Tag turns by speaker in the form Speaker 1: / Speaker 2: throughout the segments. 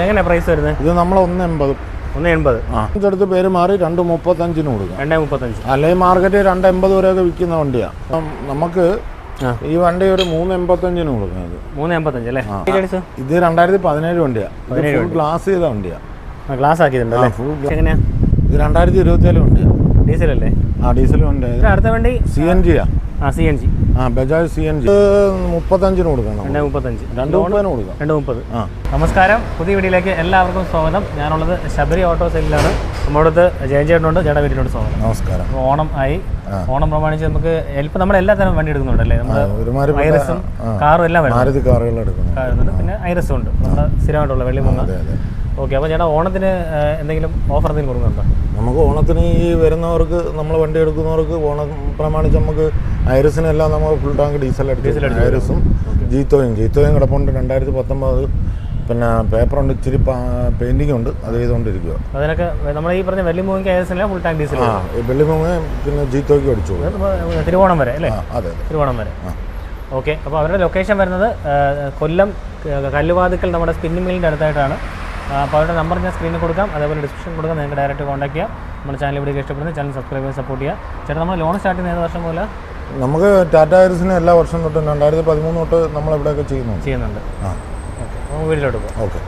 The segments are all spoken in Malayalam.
Speaker 1: എങ്ങനെയാ പ്രൈസ് വരുന്നത്?
Speaker 2: ഇത് നമ്മൾ ഒന്ന് എൺപത്.
Speaker 1: ഒന്ന് എൺപത്.
Speaker 2: അടുത്ത് പേര് മാറി രണ്ട് മുപ്പത്തഞ്ചിന് കൊടുക്കും.
Speaker 1: രണ്ടേ മുപ്പത്തഞ്ച്.
Speaker 2: അല്ലെങ്കിൽ മാർക്കറ്റിൽ രണ്ട് എൺപത് വരെയൊക്കെ വിൽക്കുന്ന വണ്ടിയാണ് നമുക്ക് ഈ വണ്ടി ഒരു മൂന്ന് എൺപത്തഞ്ചിന് കൊടുക്കുന്നത്
Speaker 1: മൂന്ന് എൺപത്തഞ്ച് അല്ലേ?
Speaker 2: ഇത് രണ്ടായിരത്തി പതിനേഴ് വണ്ടിയാണ് ഗ്ലാസ് ചെയ്ത വണ്ടിയാണ്
Speaker 1: ഗ്ലാസ് എങ്ങനെയാ?
Speaker 2: ഇത് രണ്ടായിരത്തി ഇരുപത്തിയേഴ് വണ്ടിയാണ്
Speaker 1: ഡീസൽ അല്ലേ
Speaker 2: ആ ഡീസൽ
Speaker 1: ഉണ്ട്. അടുത്ത വണ്ടി?
Speaker 2: സി എൻ ജിയാ
Speaker 1: ആ. സി എൻ ജി
Speaker 2: ആ ബജാജ് സി എൻ ജി മുപ്പത്തഞ്ചിന് കൊടുക്കണം
Speaker 1: രണ്ട് മുപ്പത്തഞ്ച്.
Speaker 2: രണ്ട് മുപ്പതിന് കൊടുക്കാം.
Speaker 1: രണ്ട് മുപ്പത്.
Speaker 2: ആ.
Speaker 1: നമസ്കാരം. പുതിയ വീഡിയോയിലേക്ക് എല്ലാവർക്കും സ്വാഗതം. ഞാനുള്ളത് ശബരി ഓട്ടോ സെല്ലിലാണ്. നമ്മുടെ അടുത്ത് ജയൻ ചേട്ടനുണ്ട്. ചേട്ടാ വീട്ടിലോട്ട് സ്വാഗതം.
Speaker 2: നമസ്കാരം.
Speaker 1: ഓണം ആയി. ഓണം പ്രമാണിച്ച് നമുക്ക് ഇപ്പം നമ്മൾ എല്ലാ തരം വണ്ടി എടുക്കുന്നുണ്ടല്ലേ? നമ്മൾ ഐറസും കാറും എല്ലാം വരുന്നുണ്ട്.
Speaker 2: മാരുതി കാറുകൾ
Speaker 1: എടുക്കുന്നുണ്ട് പിന്നെ ഐറസും ഉണ്ട്. നമ്മുടെ സ്ഥിരമായിട്ടുള്ള വെള്ളിമുങ്ങ. ഓക്കെ അപ്പോൾ ചേട്ടാ ഓണത്തിന് എന്തെങ്കിലും ഓഫർ എന്തെങ്കിലും കൊടുക്കുന്നുണ്ടോ?
Speaker 2: നമുക്ക് ഓണത്തിന് ഈ വരുന്നവർക്ക് നമ്മൾ വണ്ടി എടുക്കുന്നവർക്ക് ഓണം പ്രമാണിച്ച് നമുക്ക് ഐറിസിനെല്ലാം നമ്മൾ ഫുൾ ടാങ്ക് ഡീസൽ അടിച്ചു ഐറിസും ജീത്തോയും. ജീത്തോയും കിടപ്പുണ്ട് രണ്ടായിരത്തി പത്തൊമ്പത് പിന്നെ പേപ്പറുണ്ട് ഇച്ചിരി പെയിന്റിംഗ് ഉണ്ട്. അത് ചെയ്തുകൊണ്ടിരിക്കുക
Speaker 1: അതിനൊക്കെ നമ്മൾ ഈ പറഞ്ഞ വെള്ളിമുങ്ങിക്ക് ഐറസിന് ഫുൾ ടാങ്ക് ഡീസൽ
Speaker 2: ആ വെള്ളിമൂങ്ങ പിന്നെ ജീത്തോയ്ക്ക് അടിച്ചു.
Speaker 1: തിരുവോണം വരെ അല്ലേ?
Speaker 2: അതെ അതെ.
Speaker 1: തിരുവോണം വരെ. ഓക്കെ അപ്പോൾ അവരുടെ ലൊക്കേഷൻ വരുന്നത് കൊല്ലം കല്ലുവാതുക്കൽ നമ്മുടെ സ്പിന്നിംഗ് മില്ലിന്റെ അടുത്തായിട്ടാണ്. അപ്പോൾ അവരുടെ നമ്പർ ഞാൻ സ്ക്രീനിൽ കൊടുക്കാം. അതേപോലെ ഡിസ്ക്രിപ്ഷൻ കൊടുക്കാം. നിങ്ങൾക്ക് ഡയറക്റ്റ് കോൺടാക്ട് ചെയ്യാം. നമ്മുടെ ചാനൽ ഇവിടെ ഇഷ്ടപ്പെടുന്ന ചാനൽ സബ്സ്ക്രൈബ് ചെയ്ത് സപ്പോർട്ട് ചെയ്യുക ചേട്ടാ നമ്മൾ ലോൺ സ്റ്റാർട്ട് ചെയ്യുന്ന ഏത് വർഷം പോലെ
Speaker 2: നമുക്ക് ടാറ്റ ഐറിസിന് എല്ലാ വർഷം തൊട്ടും രണ്ടായിരത്തി പതിമൂന്ന് തൊട്ട് നമ്മളിവിടെയൊക്കെ ചെയ്യുന്നു
Speaker 1: ചെയ്യുന്നുണ്ട്.
Speaker 2: ആ.
Speaker 1: ഓക്കെ. നമുക്ക് വീട്ടിലോട്ട് പോകാം
Speaker 2: ഓക്കെ.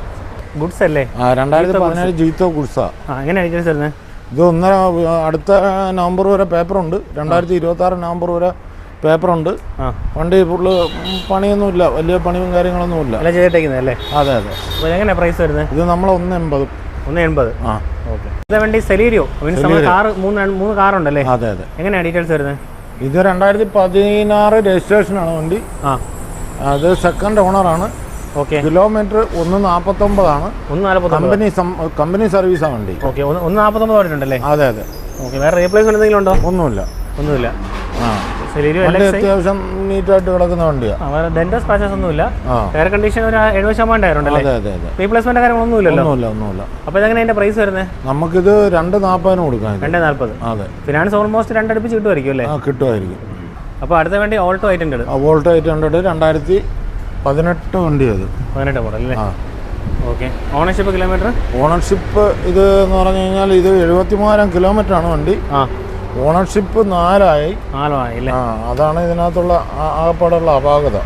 Speaker 1: ഗുഡ്സ് അല്ലേ?
Speaker 2: ആ രണ്ടായിരത്തി പതിനേഴ് ജീത്തോ ഗുഡ്സാ
Speaker 1: ആ. എങ്ങനെയാണ്
Speaker 2: ഇത് ഒന്നര അടുത്ത നവംബർ വരെ പേപ്പറുണ്ട് രണ്ടായിരത്തി ഇരുപത്തി ആറ് നവംബർ വരെ പേപ്പറുണ്ട്. വണ്ടി ഫുള്ള് പണിയൊന്നുമില്ല. വലിയ പണിയും കാര്യങ്ങളൊന്നുമില്ല.
Speaker 1: അല്ലേ?
Speaker 2: അതെ അതെ.
Speaker 1: അപ്പോൾ എങ്ങനെയാണ് പ്രൈസ് വരുന്നത്?
Speaker 2: ഇത് നമ്മൾ ഒന്ന് എൺപത്.
Speaker 1: ഒന്ന് എൺപത്?
Speaker 2: ആ.
Speaker 1: ഓക്കെ. ഇത് വേണ്ടി സെലീരിയോ? മീൻസ് നമ്മൾ കാറ് മൂന്ന് മൂന്ന് കാറുണ്ടല്ലേ?
Speaker 2: അതെ അതെ.
Speaker 1: എങ്ങനെയാണ് ഡീറ്റെയിൽസ് വരുന്നത്?
Speaker 2: ഇത് രണ്ടായിരത്തി പതിനാറ് രജിസ്ട്രേഷനാണ് വണ്ടി.
Speaker 1: ആ.
Speaker 2: അത് സെക്കൻഡ് ഓണറാണ്
Speaker 1: ഓക്കെ.
Speaker 2: കിലോമീറ്റർ ഒന്ന് നാൽപ്പത്തൊമ്പതാണ് കമ്പനി കമ്പനി സർവീസാണ് വണ്ടി.
Speaker 1: ഓക്കെ. ഒന്ന് ഒന്ന് നാൽപ്പത്തൊമ്പത് പറഞ്ഞിട്ടുണ്ടല്ലേ
Speaker 2: അതെ അതെ.
Speaker 1: ഓക്കെ. വേറെ റീപ്ലേസ്മെന്റ് എന്തെങ്കിലും ഉണ്ടോ?
Speaker 2: ഒന്നുമില്ല.
Speaker 1: ഒന്നുമില്ല.
Speaker 2: ആ. അത്യാവശ്യം നീറ്റായിട്ട് കിടക്കുന്ന വണ്ടിയാണ്
Speaker 1: സ്ക്രാച്ചസ് ഒന്നുമില്ല. എയർ കണ്ടീഷൻ ഒരു എഴുപത് ശതമാനം റീപ്ലേസ്മെന്റ് കാര്യങ്ങളൊന്നും ഇല്ലല്ലോ?
Speaker 2: ഒന്നുമില്ല
Speaker 1: ഇതെങ്ങനെ അതിന്റെ പ്രൈസ് വരുന്നത്
Speaker 2: നമുക്കിത് രണ്ട് നാൽപ്പതിന് കൊടുക്കാം
Speaker 1: നാൽപ്പത്.
Speaker 2: അതെ.
Speaker 1: ഫിനാൻസ് ഓൾമോസ്റ്റ് രണ്ടടുപ്പിച്ച് കിട്ടുമായിരിക്കും അല്ലേ?
Speaker 2: കിട്ടുമായിരിക്കും.
Speaker 1: അപ്പോൾ അടുത്ത വേണ്ടി Alto eight hundred
Speaker 2: Alto eight hundred രണ്ടായിരത്തി പതിനെട്ട് വണ്ടി അത്.
Speaker 1: പതിനെട്ട് മോഡൽ അല്ലേ? ഓക്കെ ഓണർഷിപ്പ് കിലോമീറ്റർ
Speaker 2: ഓണർഷിപ്പ് ഇത് എന്ന് പറഞ്ഞു കഴിഞ്ഞാൽ ഇത് എഴുപത്തി മൂവായിരം കിലോമീറ്റർ ആണ് വണ്ടി.
Speaker 1: ആ.
Speaker 2: ഓണർഷിപ്പ് നാലായി.
Speaker 1: നാലായില്ലേ
Speaker 2: ആ അതാണ് ഇതിനകത്തുള്ള ആകപ്പാടുള്ള അപാകത.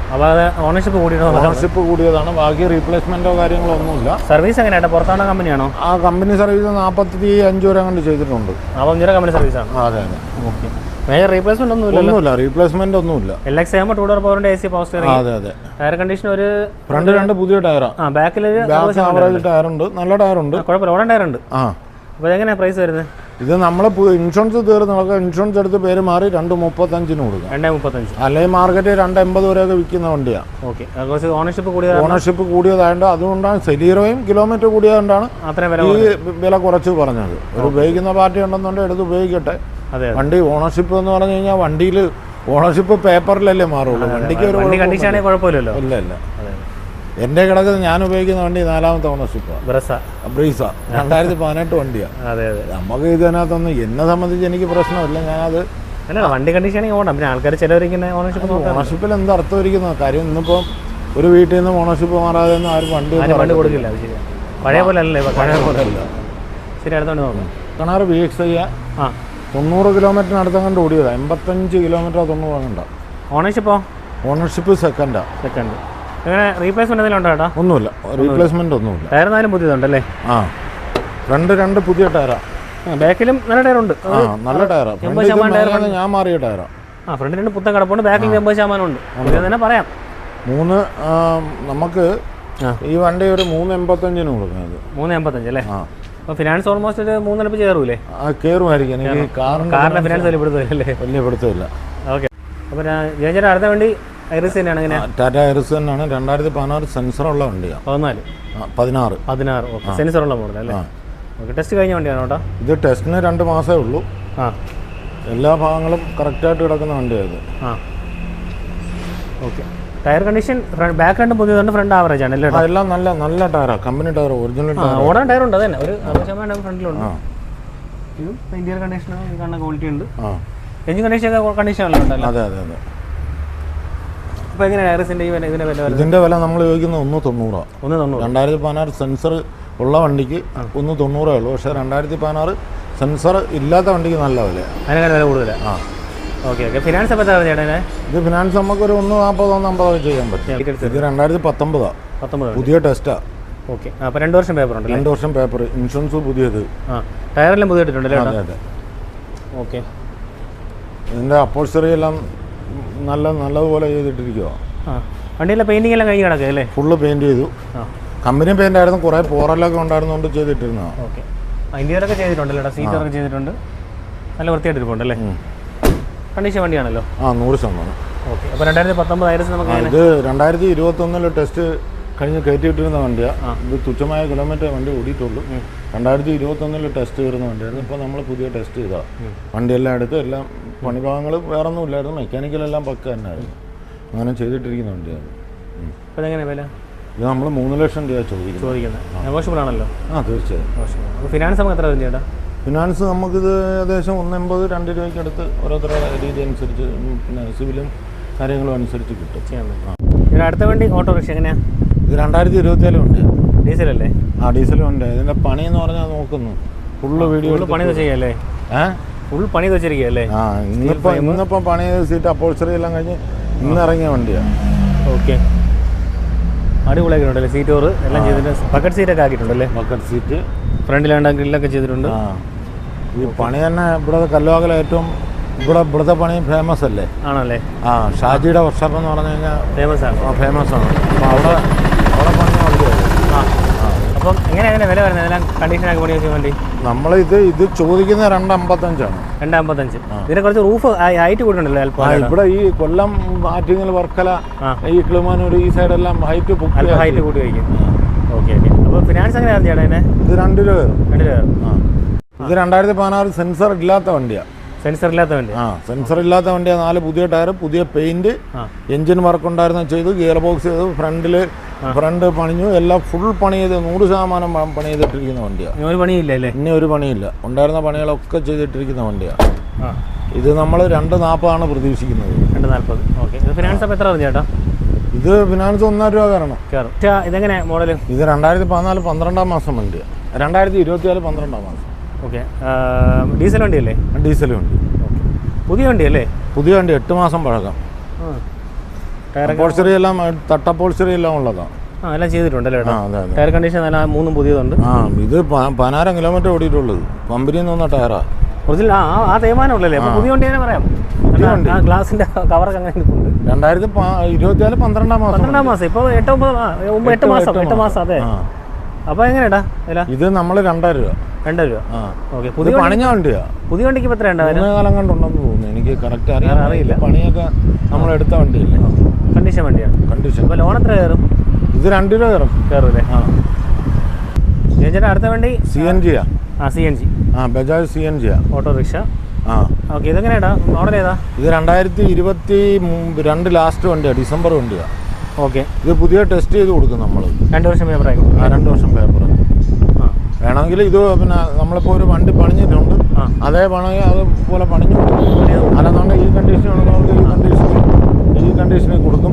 Speaker 1: ഓണർഷിപ്പ്
Speaker 2: ഓണർഷിപ്പ് കൂടിയതാണ്. ബാക്കി റീപ്ലേസ്മെന്റോ കാര്യങ്ങളോ ഒന്നുമില്ല.
Speaker 1: സർവീസ് എങ്ങനെയാണ് പുറത്താണ് കമ്പനിയാണോ?
Speaker 2: ആ കമ്പനി സർവീസ് നാൽപ്പത്തി അഞ്ച് വരെ അങ്ങനെ ചെയ്തിട്ടുണ്ട്.
Speaker 1: അവഞ്ചര കമ്പനി സർവീസാണ്
Speaker 2: അതെ അതെ.
Speaker 1: ഓക്കെ മേജർ റീപ്ലേസ്മെന്റ്
Speaker 2: ഒന്നുമില്ല. റീപ്ലേസ്മെന്റ് ഒന്നുമില്ല.
Speaker 1: എൽ എക്സ് ആകുമ്പോൾ ടൂ ഡോർ പവറിന്റെ എ സി പവർ സ്റ്റിയറിംഗ്
Speaker 2: അതെ അതെ.
Speaker 1: ടയർ കണ്ടീഷൻ ഒരു
Speaker 2: ഫ്രണ്ട് രണ്ട് പുതിയ ടയറാണ്
Speaker 1: ആ. ബാക്കിൽ
Speaker 2: ആവറേജ് ടയറുണ്ട് നല്ല ടയറുണ്ട്
Speaker 1: കുഴപ്പമില്ല. ഓടാൻ ടയർ ഉണ്ട്.
Speaker 2: ആ.
Speaker 1: അപ്പോൾ എങ്ങനെയാണ് പ്രൈസ് വരുന്നത്?
Speaker 2: ഇത് നമ്മളെ ഇൻഷുറൻസ് തീർന്ന് നമുക്ക് ഇൻഷുറൻസ് എടുത്ത് പേര് മാറി രണ്ട് മുപ്പത്തഞ്ചിന് കൊടുക്കാം.
Speaker 1: രണ്ടേ മുപ്പത്തഞ്ച്.
Speaker 2: അല്ലെങ്കിൽ മാർക്കറ്റിൽ രണ്ട് എൺപത് വരെയൊക്കെ വിൽക്കുന്ന വണ്ടിയാണ്
Speaker 1: ഓക്കെ. കുറച്ച് ഓണർഷിപ്പ് കൂടിയ
Speaker 2: ഓണർഷിപ്പ് കൂടിയതായത് അതുകൊണ്ടാണ് സെലീറോയും കിലോമീറ്റർ കൂടിയതുകൊണ്ടാണ് ഈ വില കുറച്ച് പറഞ്ഞത്. ഒരു ഉപയോഗിക്കുന്ന പാർട്ടി ഉണ്ടെന്നുണ്ടെങ്കിൽ എടുത്ത് ഉപയോഗിക്കട്ടെ.
Speaker 1: അതെ
Speaker 2: വണ്ടി ഓണർഷിപ്പ് എന്ന് പറഞ്ഞു കഴിഞ്ഞാൽ വണ്ടിയിൽ ഓണർഷിപ്പ് പേപ്പറിലല്ലേ മാറുള്ളൂ. വണ്ടിക്ക് ഒരു
Speaker 1: ആണെങ്കിൽ കുഴപ്പമില്ലല്ലോ.
Speaker 2: ഇല്ല ഇല്ല. എന്റെ കിടക്കുന്നത് ഞാൻ ഉപയോഗിക്കുന്ന വണ്ടി നാലാമത്തെ ഓണർഷിപ്പാണ്
Speaker 1: ബ്രസ.
Speaker 2: ബ്രീസ. രണ്ടായിരത്തി പതിനെട്ട് വണ്ടിയാണ്
Speaker 1: അതെ അതെ.
Speaker 2: നമുക്ക് ഇതിനകത്തൊന്നും എന്നെ സംബന്ധിച്ച് എനിക്ക് പ്രശ്നമില്ല. ഞാനത്
Speaker 1: അല്ല വണ്ടി കണ്ടീഷൻ ഓണം ഓടാം പിന്നെ ആൾക്കാർ ചിലവരിക്കുന്ന ഓണർഷിപ്പ്
Speaker 2: ഓണർഷിപ്പിൽ എന്ത് അർത്ഥം ഇരിക്കുന്നത് കാര്യം ഇന്നിപ്പം ഒരു വീട്ടിൽ നിന്ന് ഓണർഷിപ്പ് മാറാതെ ഒന്നും ആരും വണ്ടി
Speaker 1: വണ്ടി കൊടുക്കില്ല അത് പഴയ പോലെ അല്ലേ
Speaker 2: പഴയ പോലെ അല്ല.
Speaker 1: ശരി അടുത്തോണ്ട് നോക്കാം.
Speaker 2: കണാറ് വി എക്സ് ഐ
Speaker 1: ആ.
Speaker 2: തൊണ്ണൂറ് കിലോമീറ്ററിനടുത്ത് കണ്ട് ഓടിയതാണ് എൺപത്തഞ്ച് കിലോമീറ്റർ തൊണ്ണൂറ് കണ്ട
Speaker 1: ഓണർഷിപ്പോ
Speaker 2: ഓണർഷിപ്പ് സെക്കൻഡാ
Speaker 1: സെക്കൻഡ് എങ്ങനെ റീപ്ലേസ്മെന്റ് എന്തെങ്കിലും ഉണ്ടോ ചേട്ടാ
Speaker 2: ഒന്നുമില്ല. റീപ്ലേസ്മെന്റ് ഒന്നുമില്ല.
Speaker 1: ടയർ എന്നാലും പുതിയതുണ്ടല്ലേ?
Speaker 2: ആ. രണ്ട് രണ്ട് പുതിയ ടയറാ
Speaker 1: ബാക്കിലും നല്ല ടയർ ഉണ്ട്.
Speaker 2: ആ നല്ല ടയറാ ഫ്രണ്ട് ഇത് മേലെ ഞാൻ മാറിയ ടയറാ
Speaker 1: ആ. ഫ്രണ്ടിൽ രണ്ട് പുത്തൻ കിടപ്പുണ്ട് ബാക്കിൽ എൺപത് ശതമാനം ഉണ്ട്. പുതിയത് തന്നെ പറയാം.
Speaker 2: മൂന്ന് നമുക്ക് ഈ വണ്ടി ഒരു മൂന്ന് എൺപത്തഞ്ചിന് കൊടുക്കുന്നത്
Speaker 1: മൂന്ന് എൺപത്തഞ്ച് അല്ലേ?
Speaker 2: ആ.
Speaker 1: അപ്പോൾ ഫിനാൻസ് ഓൾമോസ്റ്റ് ഒരു മൂന്നരപ്പ് ചേരൂലേ
Speaker 2: ആ കയറുമായിരിക്കും എനിക്ക്
Speaker 1: കാറിന്റെ ഫിനാൻസ് വലിയ പിടുത്തല്ലേ
Speaker 2: വലിയ പിടുത്തമില്ല.
Speaker 1: ഓക്കെ. അപ്പോൾ ഞാൻ ജയചേട്ടാ അടുത്ത വണ്ടി
Speaker 2: ടാറ്റ ഐറിസ് തന്നെയാണ്. രണ്ടായിരത്തി പതിനാറ് ഉള്ള വണ്ടിയാണ്.
Speaker 1: പതിനാല്.
Speaker 2: പതിനാറ്.
Speaker 1: പതിനാറ്. ഓക്കെ. സെൻസറുള്ള മോഡൽ അല്ലേ. ഓക്കെ ടെസ്റ്റ് കഴിഞ്ഞ വണ്ടിയാണോ കേട്ടോ
Speaker 2: ഇത് ടെസ്റ്റിന് രണ്ട് മാസമേ ഉള്ളൂ.
Speaker 1: ആ.
Speaker 2: എല്ലാ ഭാഗങ്ങളും കറക്റ്റായിട്ട് കിടക്കുന്ന വണ്ടിയാണ്
Speaker 1: ആ. ഓക്കെ. ടയർ കണ്ടീഷൻ ബാക്ക് രണ്ട് പുതിയതുണ്ട് ഫ്രണ്ട് ആവറേജ് ആണ് അല്ലേ
Speaker 2: എല്ലാം നല്ല നല്ല ടയറാണ് കമ്പനി ടയർ ഒറിജിനൽ ടയർ
Speaker 1: ഓടാൻ ടയർ ഉണ്ട് അതന്നെ ഒരു അറുപത് ശതമാനം ഫ്രണ്ടിലുണ്ട് ഇന്ത്യൻ കണ്ടീഷൻ കാണുന്ന ക്വാളിറ്റി ഉണ്ട്. എഞ്ചിൻ കണ്ടീഷൻ ഒക്കെ കണ്ടീഷൻ അല്ല
Speaker 2: അതെ അതെ അതെ.
Speaker 1: അപ്പോൾ എങ്ങനെയാണ് ഐറിസിന്റെ ഈ വില ഇതിന്റെ വില വരുന്നത്
Speaker 2: ഇതിന്റെ വില നമ്മൾ ചോദിക്കുന്നത് ഒന്ന് തൊണ്ണൂറാണ്
Speaker 1: ഒന്ന് തൊണ്ണൂറ്.
Speaker 2: രണ്ടായിരത്തി പതിനാറ് സെൻസർ ഉള്ള വണ്ടിക്ക് ഒന്ന് തൊണ്ണൂറേ ഉള്ളൂ. പക്ഷേ രണ്ടായിരത്തി പതിനാറ് സെൻസർ ഇല്ലാത്ത വണ്ടിക്ക് നല്ല വിലയാണ്
Speaker 1: വില കൂടുതലാണ്
Speaker 2: ആ.
Speaker 1: Okay okay. ഫിനാൻസ് എത്ര ചേട്ടനെ?
Speaker 2: ഇത് ഫിനാൻസ് നമുക്കൊരു ഒന്ന് നാൽപ്പതോ അമ്പതോ ചെയ്യാൻ പറ്റും. ഇത് രണ്ടായിരത്തി പത്തൊമ്പതാണ്
Speaker 1: പത്തൊമ്പത്
Speaker 2: പുതിയ ടെസ്റ്റാണ്
Speaker 1: ഓക്കെ. അപ്പോൾ രണ്ട് വർഷം പേപ്പർ ഉണ്ട്
Speaker 2: രണ്ട് വർഷം പേപ്പർ ഇൻഷുറൻസ് പുതിയത്.
Speaker 1: ആ ടയറെല്ലാം പുതിയ ഇട്ടിട്ടുണ്ടല്ലേ
Speaker 2: അതെ അതെ.
Speaker 1: ഓക്കെ.
Speaker 2: ഇതിന്റെ അപ്പോഴ്സറി എല്ലാം നല്ല നല്ലതുപോലെ ചെയ്തിട്ടിരിക്കുക
Speaker 1: ആ വണ്ടിയിലെ പെയിന്റിംഗ് എല്ലാം കഴിഞ്ഞ് കിടക്കുക അല്ലേ?
Speaker 2: ഫുള്ള് പെയിന്റ് ചെയ്തു. കമ്പനി പെയിന്റ് ആയിരുന്നു കുറേ പോറലൊക്കെ ഉണ്ടായിരുന്നുകൊണ്ട് ചെയ്തിട്ടിരുന്നതാണ്
Speaker 1: ഓക്കെ ഇന്ത്യയിലൊക്കെ ചെയ്തിട്ടുണ്ടല്ലോ സീറ്റൊക്കെ ചെയ്തിട്ടുണ്ട് നല്ല വൃത്തിയായിട്ട് ഇരിപ്പുണ്ടല്ലേ കണ്ടീഷൻ വണ്ടിയാണല്ലോ?
Speaker 2: ആ നൂറ് ശതമാനം.
Speaker 1: ഓക്കെ അപ്പോൾ രണ്ടായിരത്തി പത്തൊമ്പത് ഐറിസ് നമുക്ക്
Speaker 2: ഇത് രണ്ടായിരത്തി ഇരുപത്തൊന്നിൽ ടെസ്റ്റ് കഴിഞ്ഞ് കയറ്റിയിട്ടിരുന്ന വണ്ടിയാണ് ഇത് തുച്ഛമായ കിലോമീറ്റർ വണ്ടി ഓടിയിട്ടുള്ളൂ. രണ്ടായിരത്തി ഇരുപത്തൊന്നിൽ ടെസ്റ്റ് വരുന്ന വണ്ടിയായിരുന്നു. ഇപ്പോൾ നമ്മൾ പുതിയ ടെസ്റ്റ് ചെയ്താൽ വണ്ടിയെല്ലാം എടുത്ത് എല്ലാം പണിഭാഗങ്ങൾ വേറെ ഒന്നും ഇല്ലായിരുന്നു മെക്കാനിക്കലെല്ലാം പക്ക തന്നെയായിരുന്നു അങ്ങനെ ചെയ്തിട്ടിരിക്കുന്ന വണ്ടിയാണ്.
Speaker 1: അപ്പോൾ വില?
Speaker 2: ഇത് നമ്മൾ മൂന്ന് ലക്ഷം രൂപ ചോദിക്കുന്നത്.
Speaker 1: ചോദിക്കുന്നത്. നെഗോഷ്യബിൾ ആണല്ലോ
Speaker 2: ആ തീർച്ചയായും.
Speaker 1: നെഗോഷ്യബിൾ ഫിനാൻസ് നമുക്ക് എത്ര ചേട്ടാ?
Speaker 2: ഫിനാൻസ് നമുക്കിത് ഏകദേശം ഒന്ന് എൺപത് രണ്ട് രൂപയ്ക്ക് അടുത്ത് ഓരോരുത്തരുടെ രീതി അനുസരിച്ച് പിന്നെ സിവിലും കാര്യങ്ങളും അനുസരിച്ച് കിട്ടും.
Speaker 1: അടുത്ത വണ്ടി ഓട്ടോറിക്ഷ എങ്ങനെയാണ്
Speaker 2: ഇത് രണ്ടായിരത്തി ഇരുപത്തിയേഴ് ഡീസൽ
Speaker 1: ഡീസലല്ലേ?
Speaker 2: ആ ഡീസലും ഉണ്ട് ഇതിന്റെ പണി എന്ന് പറഞ്ഞാൽ നോക്കുന്നു. ഫുള്ള് വീഡിയോ
Speaker 1: പണി ചെയ്യല്ലേ?
Speaker 2: ഏ?
Speaker 1: ഫുൾ പണി വെച്ചിരിക്കുകയല്ലേ?
Speaker 2: ആ ഇന്നിപ്പോൾ ഇന്നിപ്പോൾ പണി സീറ്റ് അപ്പോൾസറി എല്ലാം കഴിഞ്ഞ് ഇന്ന് ഇറങ്ങിയ വണ്ടിയാണ്
Speaker 1: ഓക്കെ അടിപൊളിയാക്കിയിട്ടുണ്ടല്ലേ സീറ്റ് ഓറ് എല്ലാം ചെയ്തിട്ട് ബക്കറ്റ് സീറ്റൊക്കെ ആക്കിയിട്ടുണ്ടല്ലേ?
Speaker 2: ബക്കറ്റ് സീറ്റ്
Speaker 1: ഫ്രണ്ടിലാണ്ട് ഗ്രില്ലൊക്കെ ചെയ്തിട്ടുണ്ട്.
Speaker 2: ഈ പണി തന്നെ ഇവിടെ കല്ലുവാകല ഏറ്റവും ഇവിടെ ഇവിടുത്തെ പണി ഫേമസ് അല്ലേ?
Speaker 1: ആണല്ലേ?
Speaker 2: ആ ഷാജിയുടെ വർക്ക്ഷോപ്പ് എന്ന് പറഞ്ഞു കഴിഞ്ഞാൽ
Speaker 1: ഫേമസ് ആണ്.
Speaker 2: ഫേമസ് ആണ്. അപ്പോൾ അവിടെ അവിടെ പണി വണ്ടിയാണ്
Speaker 1: ആ അപ്പം എങ്ങനെ എങ്ങനെ വില വരുന്നത്? എല്ലാം കണ്ടീഷനാക്കി പണി വെച്ചാൽ വേണ്ടി?
Speaker 2: നമ്മൾ ഇത് ഇത് ചോദിക്കുന്ന രണ്ട് അമ്പത്തഞ്ചാണ്
Speaker 1: രണ്ട് അമ്പത്തഞ്ച് ഇതിനെ കുറച്ച് റൂഫ് ഹൈറ്റ് കൂട്ടുണ്ടല്ലോ അല്പം
Speaker 2: ഇവിടെ ഈ കൊല്ലം ആറ്റിങ്ങൽ വർക്കല. ഈ കിളിമാനൂർ ഈ സൈഡെല്ലാം ഹൈറ്റ്
Speaker 1: ഹൈറ്റ് കൂടി വയ്ക്കും. Okay okay. അപ്പോൾ ഫിനാൻസ് എങ്ങനെയാണ് ചേട്ടാ
Speaker 2: ഇത് രണ്ട് രൂപ
Speaker 1: രണ്ട് രൂപ
Speaker 2: ഇത് രണ്ടായിരത്തി പതിനാറ് സെൻസർ ഇല്ലാത്ത വണ്ടിയാണ്
Speaker 1: സെൻസർ ഇല്ലാത്ത വണ്ടി.
Speaker 2: ആ സെൻസർ ഇല്ലാത്ത വണ്ടിയാണ് നാല് പുതിയ ടയർ പുതിയ പെയിന്റ് എഞ്ചിൻ വർക്ക് ഉണ്ടായിരുന്ന ചെയ്തു ഗിയർ ബോക്സ് ചെയ്തു ഫ്രണ്ടിൽ ഫ്രണ്ട് പണിഞ്ഞു എല്ലാം ഫുൾ പണി ചെയ്ത് നൂറ് ശതമാനം പണി ചെയ്തിട്ടിരിക്കുന്ന വണ്ടിയാണ്
Speaker 1: ഒരു പണിയില്ല അല്ലേ?
Speaker 2: ഇനി ഒരു പണിയില്ല. ഉണ്ടായിരുന്ന പണികളൊക്കെ ചെയ്തിട്ടിരിക്കുന്ന വണ്ടിയാണ് ഇത് നമ്മൾ രണ്ട് നാൽപ്പതാണ് പ്രതീക്ഷിക്കുന്നത്.
Speaker 1: രണ്ട് നാൽപ്പത് ഓക്കെ. ഫിനാൻസ് അപ്പോൾ എത്ര ചേട്ടാ?
Speaker 2: ഇത് ഫിനാൻസ് ഒന്നര രൂപ
Speaker 1: കാരണം ഇതെങ്ങനെ മോഡൽ
Speaker 2: ഇത് രണ്ടായിരത്തി പതിനാല് പന്ത്രണ്ടാം മാസം വണ്ടിയാണ് രണ്ടായിരത്തി ഇരുപത്തിനാല് പന്ത്രണ്ടാം മാസം.
Speaker 1: ഓക്കെ. ഡീസൽ വണ്ടിയല്ലേ?
Speaker 2: ഡീസൽ വണ്ടി.
Speaker 1: ഓക്കെ. പുതിയ വണ്ടിയല്ലേ?
Speaker 2: പുതിയ വണ്ടി എട്ട് മാസം പഴക്കം. അപ്പോൾസറി എല്ലാം തട്ടപ്പോൾസറി എല്ലാം ഉള്ളതാണ്
Speaker 1: ആ എല്ലാം ചെയ്തിട്ടുണ്ടല്ലേ ടയർ കണ്ടീഷൻ നല്ല മൂന്നും പുതിയതുണ്ട്.
Speaker 2: ആ ഇത് പതിനായിരം കിലോമീറ്റർ ഓടിയിട്ടുള്ളത്. കമ്പനിയിൽ നിന്ന് വന്ന ടയറാ.
Speaker 1: ഒറിജിനൽ ആ ആ- തേമാനം ഉള്ളല്ലേ? പുതിയ വണ്ടി തന്നെ പറയാം. ആ ഗ്ലാസിന്റെ കവറൊക്കെ അങ്ങനെ നിൽക്കുന്നുണ്ട്
Speaker 2: രണ്ടായിരത്തി ഇരുപത്തിനാല് പന്ത്രണ്ടാം മാസം
Speaker 1: പന്ത്രണ്ടാം മാസം. ഇപ്പോൾ എട്ട് ഒമ്പത് എട്ട് മാസം എട്ട് മാസം അതെ.
Speaker 2: ആ
Speaker 1: എങ്ങനെയാടാ
Speaker 2: ഇത് നമ്മൾ രണ്ടായിരം രൂപ.
Speaker 1: രണ്ട് രൂപ? ഓക്കെ. പുതിയ
Speaker 2: പണിഞ്ഞ വണ്ടിയാ.
Speaker 1: പുതിയ വണ്ടിക്ക്
Speaker 2: മൂന്നേ കാലം കണ്ടുണ്ടെന്ന് തോന്നുന്നു. എനിക്ക് കറക്റ്റ് അറിയാൻ
Speaker 1: അറിയില്ല.
Speaker 2: പണിയൊക്കെ നമ്മൾ എടുത്ത വണ്ടിയല്ലേ?
Speaker 1: കണ്ടീഷൻ വണ്ടിയാണ്.
Speaker 2: കണ്ടീഷൻ
Speaker 1: അപ്പോൾ ലോൺ എത്ര കയറും?
Speaker 2: ഇത് രണ്ട് രൂപ കയറും. ആ.
Speaker 1: ചേട്ടാ അടുത്ത വണ്ടി?
Speaker 2: സി എൻ ജിയാ
Speaker 1: ആ സി എൻ ജി
Speaker 2: ആ ബജാജ് സി എൻ ജിയാ
Speaker 1: ഓട്ടോറിക്ഷ.
Speaker 2: ആ.
Speaker 1: ഓക്കെ ഇതെങ്ങനെയാടാ? മോഡൽ ഏതാ?
Speaker 2: ഇത് രണ്ടായിരത്തി ഇരുപത്തി രണ്ട് ലാസ്റ്റ് വണ്ടിയാ. ഡിസംബർ വണ്ടിയാ.
Speaker 1: ഓക്കെ.
Speaker 2: ഇത് പുതിയ ടെസ്റ്റ് ചെയ്ത് കൊടുക്കും നമ്മൾ
Speaker 1: രണ്ട് വർഷം പേപ്പർ ആയിരിക്കും
Speaker 2: ആ രണ്ട് വർഷം പേപ്പർ
Speaker 1: ആ
Speaker 2: വേണമെങ്കിൽ ഇത് പിന്നെ നമ്മളിപ്പോൾ ഒരു വണ്ടി പണിഞ്ഞിട്ടുണ്ട്.
Speaker 1: ആ.
Speaker 2: അതേ പണി അതുപോലെ പണിഞ്ഞു അല്ലാതെ അല്ലെന്നുണ്ടെങ്കിൽ ഈ കണ്ടീഷൻ നമുക്ക് ഈ കണ്ടീഷൻ ഈ കണ്ടീഷനിൽ കൊടുക്കും.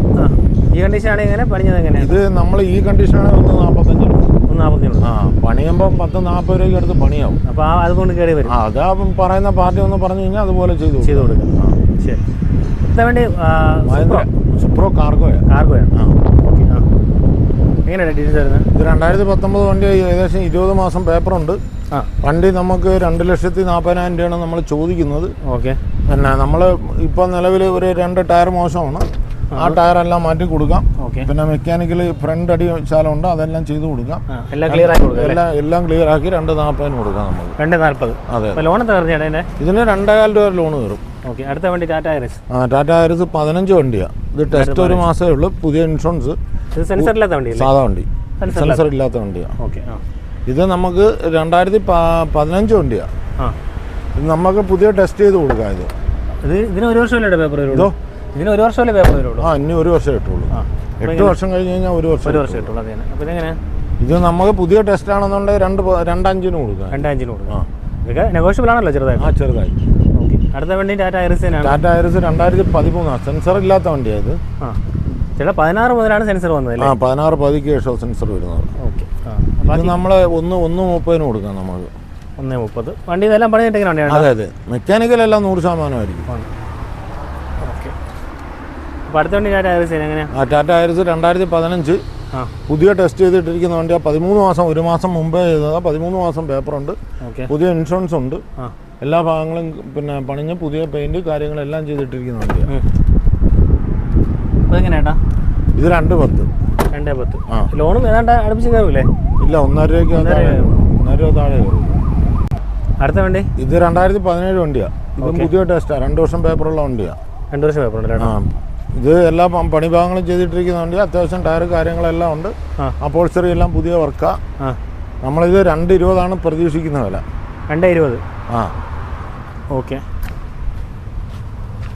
Speaker 1: ഈ കണ്ടീഷൻ ആണെങ്കിൽ എങ്ങനെ പണിഞ്ഞത് എങ്ങനെ
Speaker 2: ഇത് നമ്മൾ ഈ കണ്ടീഷനാണ് ഒന്ന് നാൽപ്പത്തഞ്ച്
Speaker 1: ഒന്ന് നാൽപ്പത്തഞ്ച്
Speaker 2: ആ പണിയുമ്പോൾ പത്ത് നാൽപ്പത് രൂപയ്ക്ക് അടുത്ത് പണിയാവും.
Speaker 1: അപ്പോൾ ആ അതുകൊണ്ട് കയറി വരും.
Speaker 2: ആ അതാ പറയുന്ന പാർട്ടി ഒന്ന് പറഞ്ഞു കഴിഞ്ഞാൽ അതുപോലെ ചെയ്തു
Speaker 1: ചെയ്ത് കൊടുക്കാം. ശരി. എന്താ വേണ്ടി
Speaker 2: സുപ്രോ കാർഗോയാ
Speaker 1: കാർഗോയാണ്
Speaker 2: ആ.
Speaker 1: ഓക്കെ ആ. എങ്ങനെയാണ് ഡീറ്റെയിൽസ് വരുന്നത്
Speaker 2: ഇത് രണ്ടായിരത്തി പത്തൊമ്പത് വണ്ടി ഏകദേശം ഇരുപത് മാസം പേപ്പറുണ്ട്.
Speaker 1: ആ.
Speaker 2: വണ്ടി നമുക്ക് രണ്ട് ലക്ഷത്തി നാൽപ്പതിനായിരം രൂപയാണ് നമ്മൾ ചോദിക്കുന്നത്.
Speaker 1: ഓക്കെ
Speaker 2: പിന്നെ നമ്മൾ ഇപ്പോൾ നിലവിൽ ഒരു രണ്ട് ടയർ മോശമാണ്. ആ ടയർ എല്ലാം മാറ്റി കൊടുക്കാം.
Speaker 1: ഓക്കെ
Speaker 2: പിന്നെ മെക്കാനിക്കൽ ഫ്രണ്ട് അടി ശാലമുണ്ട് അതെല്ലാം ചെയ്ത് കൊടുക്കാം.
Speaker 1: എല്ലാം ക്ലിയർ ആക്കി കൊടുക്കാം
Speaker 2: എല്ലാം എല്ലാം ക്ലിയർ ആക്കി രണ്ട് നാൽപ്പതിന് കൊടുക്കാം നമ്മൾ
Speaker 1: രണ്ട് നാൽപ്പത്.
Speaker 2: അതെ
Speaker 1: ലോൺ എത്ര
Speaker 2: ഇതിന് രണ്ടേകാൽ രൂപ ലോൺ കയറും.
Speaker 1: ഓക്കെ അടുത്ത വണ്ടി ടാറ്റ ഐറിസ്
Speaker 2: ആ ടാറ്റ ആയിരസ് പതിനഞ്ച് വണ്ടിയാണ് ഇത് ടെസ്റ്റ് ഒരു മാസമേ ഉള്ളൂ പുതിയ ഇൻഷുറൻസ്
Speaker 1: ഇല്ലാത്ത വണ്ടിയല്ലേ?
Speaker 2: സാധാ വണ്ടി. സെൻസർ ഇല്ലാത്ത വണ്ടിയാണ്
Speaker 1: ഓക്കെ
Speaker 2: ഇത് നമുക്ക് രണ്ടായിരത്തി പതിനഞ്ച് വണ്ടിയാണ് ഇത് നമുക്ക് പുതിയ ടെസ്റ്റ് ചെയ്ത് കൊടുക്കാം ഇത്.
Speaker 1: ഇത് ഇതിന് ഒരു വർഷമല്ലേ പേപ്പർ വരുള്ളൂ? ഇതിന് ഒരു വർഷമല്ലേ പേപ്പർ വരുള്ളൂ?
Speaker 2: ആ ഇനി ഒരു വർഷം കിട്ടുള്ളൂ എട്ട് വർഷം കഴിഞ്ഞ് കഴിഞ്ഞാൽ ഒരു വർഷം
Speaker 1: ഒരു വർഷം കിട്ടുള്ളൂ അതെ അപ്പോൾ ഇതെങ്ങനെ
Speaker 2: ഇത് നമുക്ക് പുതിയ ടെസ്റ്റ് ആണെന്നുണ്ടെങ്കിൽ രണ്ട് രണ്ടഞ്ചിന് കൊടുക്കാം.
Speaker 1: രണ്ടഞ്ചിന് കൊടുക്കാം. നെഗോഷ്യബിൾ ആണല്ലോ ചെറുതായി
Speaker 2: ആ ചെറുതായി
Speaker 1: അടുത്ത വണ്ടി ടാറ്റ ഐറിസ് തന്നെയാണ്
Speaker 2: ടാറ്റ ഐറിസ് രണ്ടായിരത്തി പതിമൂന്നാണ് സെൻസർ ഇല്ലാത്ത
Speaker 1: വണ്ടിയായത്. ചേട്ടാ പതിനാറ് മുതലാണ് സെൻസർ വന്നത്
Speaker 2: ആ പതിനാറ് പതിക്ക് ശേഷം സെൻസർ വരുന്നത്.
Speaker 1: ഓക്കെ.
Speaker 2: നമ്മൾ ഒന്ന് ഒന്ന് മുപ്പതിന് കൊടുക്കാം നമുക്ക്.
Speaker 1: ഒന്ന് മുപ്പത്. വണ്ടി ഇതെല്ലാം പറഞ്ഞിട്ട് വണ്ടിയാണ്
Speaker 2: അതെ അതെ. മെക്കാനിക്കലെല്ലാം നൂറ് ശതമാനമായിരിക്കും
Speaker 1: ടാറ്റ ഐറിസ്
Speaker 2: രണ്ടായിരത്തി പതിനഞ്ച് പുതിയ ടെസ്റ്റ് ചെയ്തിട്ടിരിക്കുന്ന വണ്ടിയാണ് പതിമൂന്ന് മാസം ഒരു മാസം മുമ്പേ ചെയ്തതാണ് പതിമൂന്ന് മാസം പേപ്പറുണ്ട്. പുതിയ ഇൻഷുറൻസ് ഉണ്ട് എല്ലാ ഭാഗങ്ങളും പിന്നെ പണിഞ്ഞ് പുതിയ പെയിന്റ് കാര്യങ്ങളെല്ലാം ചെയ്തിട്ടിരിക്കുന്ന വണ്ടിയാണ്
Speaker 1: എങ്ങനെയാട്ടാ
Speaker 2: ഇത് രണ്ട് പത്ത്.
Speaker 1: രണ്ടേ പത്ത്.
Speaker 2: ആ.
Speaker 1: ലോണും ഏതാണ്ട് അടുപ്പിച്ച് കയറൂലേ?
Speaker 2: ഇല്ല ഒന്നര രൂപയ്ക്ക് താഴെ ഒന്നര രൂപ താഴെ കയറും.
Speaker 1: അടുത്ത വണ്ടി?
Speaker 2: ഇത് രണ്ടായിരത്തി പതിനേഴ് ഇത് ഇതും പുതിയ ടെസ്റ്റാ രണ്ട് വർഷം പേപ്പറുള്ള വണ്ടിയാ.
Speaker 1: രണ്ട് വർഷം പേപ്പർ
Speaker 2: ആ. ഇത് എല്ലാ പ- പണിഭാഗങ്ങളും ചെയ്തിട്ടിരിക്കുന്ന വണ്ടി അത്യാവശ്യം ടയർ കാര്യങ്ങളെല്ലാം ഉണ്ട്.
Speaker 1: ആ.
Speaker 2: അപ്പോൾസറി എല്ലാം പുതിയ വർക്കാ
Speaker 1: ആ.
Speaker 2: നമ്മളിത് രണ്ട് ഇരുപതാണ് പ്രതീക്ഷിക്കുന്ന വില.
Speaker 1: രണ്ടേ ഇരുപത്.
Speaker 2: ആ.
Speaker 1: ഓക്കെ.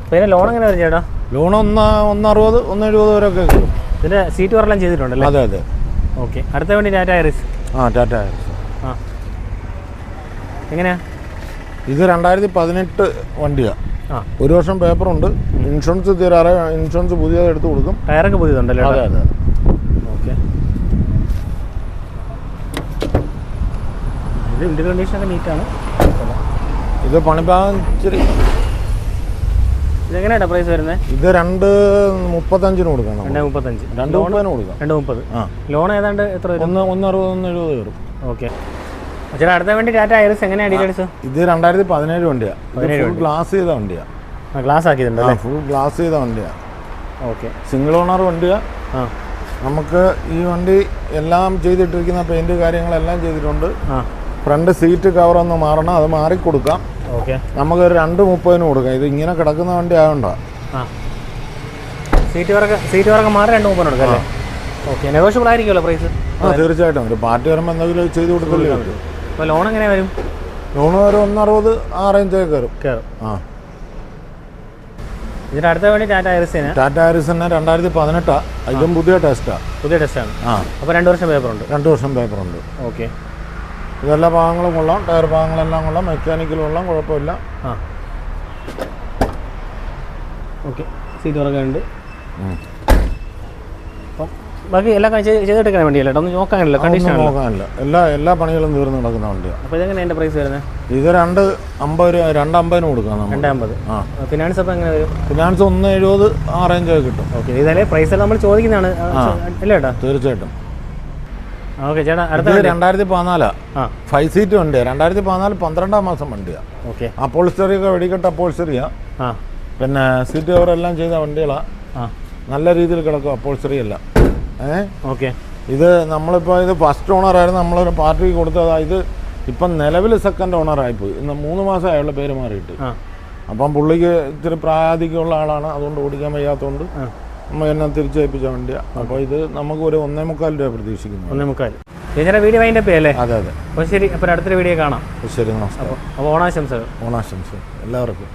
Speaker 1: പിന്നെ ലോൺ എങ്ങനെ വരും ചേട്ടാ?
Speaker 2: ലോൺ ഒന്ന് ഒന്ന് അറുപത് ഒന്ന് എഴുപത് വരെയൊക്കെ കിട്ടും
Speaker 1: ഇതിന്റെ സീറ്റ് വരെല്ലാം ചെയ്തിട്ടുണ്ടല്ലേ?
Speaker 2: അതെ അതെ.
Speaker 1: ഓക്കെ. അടുത്ത വേണ്ടി ടാറ്റ ഐറിസ്
Speaker 2: ആ ടാറ്റ
Speaker 1: ആ. എങ്ങനെയാ?
Speaker 2: ഇത് രണ്ടായിരത്തി പതിനെട്ട് വണ്ടിയാണ് ഒരു വർഷം പേപ്പറുണ്ട്. ഇൻഷുറൻസ് തീരാറ് ഇൻഷുറൻസ് പുതിയത് എടുത്ത് കൊടുക്കും.
Speaker 1: ടയറൊക്കെ പുതിയതുണ്ടല്ലേ
Speaker 2: അതെ അതെ
Speaker 1: ഓക്കെ. ഇത് ഇന്ത്യൻ കണ്ടീഷനൊക്കെ നീറ്റാണ്
Speaker 2: ഇത് പണിഭാഗം ഇച്ചിരി.
Speaker 1: ഇതെങ്ങനെയാ പ്രൈസ് വരുന്നത്
Speaker 2: ഇത് രണ്ട് മുപ്പത്തഞ്ചിന് കൊടുക്കണം.
Speaker 1: രണ്ട് മുപ്പത്തഞ്ച്.
Speaker 2: രണ്ട് മുപ്പതിന് കൊടുക്കാം.
Speaker 1: രണ്ട് മുപ്പത്.
Speaker 2: ആ.
Speaker 1: ലോൺ ഏതാണ്ട് എത്ര വരും?
Speaker 2: ഒന്ന് ഒന്ന് അറുപത് ഒന്ന് എഴുപത് കയറും
Speaker 1: ഓക്കെ. ചേട്ടാ അടുത്ത വണ്ടി ടാറ്റ ഐറിസ് എങ്ങനെയാണ് ഡീറ്റെയിൽസ്
Speaker 2: ഇത് രണ്ടായിരത്തി പതിനേഴ് വണ്ടിയാണ് ഗ്ലാസ് ചെയ്ത വണ്ടിയാണ്
Speaker 1: ഗ്ലാസ് ആക്കിയിട്ടുണ്ട് അല്ലേ
Speaker 2: ഫുൾ ഗ്ലാസ് ചെയ്ത വണ്ടിയാണ്
Speaker 1: ഓക്കെ.
Speaker 2: സിംഗിൾ ഓണർ വണ്ടിയാ.
Speaker 1: ആ.
Speaker 2: നമുക്ക് ഈ വണ്ടി എല്ലാം ചെയ്തിട്ടിരിക്കുന്ന പെയിന്റ് കാര്യങ്ങളെല്ലാം ചെയ്തിട്ടുണ്ട്. ഫ്രണ്ട് സീറ്റ് കവർ ഒന്ന് മാറണം അത് മാറിക്കൊടുക്കാം. നമുക്ക് ഒരു രണ്ട് മുപ്പതിന് കൊടുക്കാം. ഇത് ഇങ്ങനെ കിടക്കുന്ന വണ്ടി
Speaker 1: ആയതുകൊണ്ടാ സീറ്റ് വർക്ക് സീറ്റ് വർക്ക് മാറി രണ്ട് മുപ്പത് കൊടുക്കാം അല്ലേ? ഓക്കെ നെഗോഷ്യബിൾ ആയിരിക്കുമല്ലോ പ്രൈസ്
Speaker 2: ആ തീർച്ചയായിട്ടും. ഒരു പാർട്ടി വരുമ്പോൾ എന്തെങ്കിലും ചെയ്ത് കൊടുക്കല്ലേ
Speaker 1: അപ്പോൾ ലോൺ എങ്ങനെ വരും?
Speaker 2: ലോണ് ഒരു ഒന്നറുപത് ആ റേഞ്ചൊക്കെ കയറും.
Speaker 1: കയറും.
Speaker 2: ആ.
Speaker 1: ഇതിന്റെ അടുത്ത വണ്ടി ടാറ്റ
Speaker 2: രണ്ടായിരത്തി ഇതും പുതിയ ടെസ്റ്റാണ്
Speaker 1: പുതിയ ടെസ്റ്റാണ്
Speaker 2: ആ.
Speaker 1: അപ്പോൾ രണ്ട് വർഷം പേപ്പർ ഉണ്ട്.
Speaker 2: രണ്ട് വർഷം പേപ്പറുണ്ട്
Speaker 1: ഓക്കെ.
Speaker 2: ഇതെല്ലാ ഭാഗങ്ങളും കൊള്ളാം ടയർ ഭാഗങ്ങളെല്ലാം കൊള്ളാം മെക്കാനിക്കൽ കൊള്ളാം കുഴപ്പമില്ല.
Speaker 1: ആ. ഓക്കെ സീറ്റ് അപ്പം ബാക്കി എല്ലാ കാര്യം ചെയ്തെടുക്കാൻ വേണ്ടിയല്ലേ? ഒന്ന് നോക്കാനില്ല കണ്ടീഷൻ
Speaker 2: നോക്കാനില്ല. എല്ലാ എല്ലാ പണികളും തീർന്ന് നടക്കുന്ന വണ്ടിയാണ്
Speaker 1: അപ്പോൾ ഇതെങ്ങനെ എന്റെ പ്രൈസ് വരുന്നത്
Speaker 2: ഇത് രണ്ട് അമ്പത് രൂപ രണ്ട് അമ്പതിന് കൊടുക്കാം നമ്മൾ
Speaker 1: രണ്ട് അമ്പത്.
Speaker 2: ആ.
Speaker 1: ഫിനാൻസ് അപ്പോൾ എങ്ങനെ വരും?
Speaker 2: ഫിനാൻസ് ഒന്ന് എഴുപത് ആ റേഞ്ചൊക്കെ കിട്ടും.
Speaker 1: ഓക്കെ ഇതല്ലേ പ്രൈസ് നമ്മൾ ചോദിക്കുന്നതാണ്. ആ, അല്ലേ ചേട്ടാ
Speaker 2: തീർച്ചയായിട്ടും.
Speaker 1: ഓക്കെ ചേട്ടാ അടുത്ത
Speaker 2: ഇത് രണ്ടായിരത്തി പതിനാലാ ഫൈവ് സീറ്റ് വണ്ടിയാണ് രണ്ടായിരത്തി പതിനാല് പന്ത്രണ്ടാം മാസം വണ്ടിയാണ്
Speaker 1: ഓക്കെ.
Speaker 2: അപ്പോൾസ്റ്ററി ഒക്കെ വെടിക്കെട്ട് അപ്പോൾസ്റ്ററിയാ. പിന്നെ സീറ്റ് കവർ എല്ലാം ചെയ്ത വണ്ടികളാ.
Speaker 1: ആ.
Speaker 2: നല്ല രീതിയിൽ കിടക്കും അപ്പോൾസ്റ്ററി എല്ലാം ഏ?
Speaker 1: ഓക്കെ.
Speaker 2: ഇത് നമ്മളിപ്പോൾ ഇത് ഫസ്റ്റ് ഓണർ ഓണറായിരുന്നു. നമ്മളൊരു പാർട്ടിക്ക് കൊടുത്തതാ. ഇത് ഇപ്പം നിലവിൽ സെക്കൻഡ് ഓണർ ഓണറായിപ്പോയി. ഇന്ന് മൂന്ന് മാസം അയാളുടെ പേര് മാറിയിട്ട്. അപ്പം പുള്ളിക്ക് ഇത്തിരി പ്രായാധികമുള്ള ആളാണ്. അതുകൊണ്ട് ഓടിക്കാൻ വയ്യാത്തതുകൊണ്ട് എന്നെ തിരിച്ചയപ്പിച്ച വണ്ടിയാണ് അപ്പോൾ ഇത് നമുക്ക് ഒരു ഒന്നേ മുക്കാൽ രൂപ പ്രതീക്ഷിക്കുന്നു.
Speaker 1: ഒന്നേ മുക്കാൽ. ചേച്ചിയുടെ വീഡിയോ അപ്പ് അല്ലേ
Speaker 2: അതെ അതെ.
Speaker 1: അപ്പോൾ ശരി അപ്പോൾ അടുത്തൊരു വീഡിയോ കാണാം.
Speaker 2: ശരി നമസ്കാരം.
Speaker 1: അപ്പോൾ ഓണാശംസകൾ.
Speaker 2: ഓണാശംസ എല്ലാവർക്കും.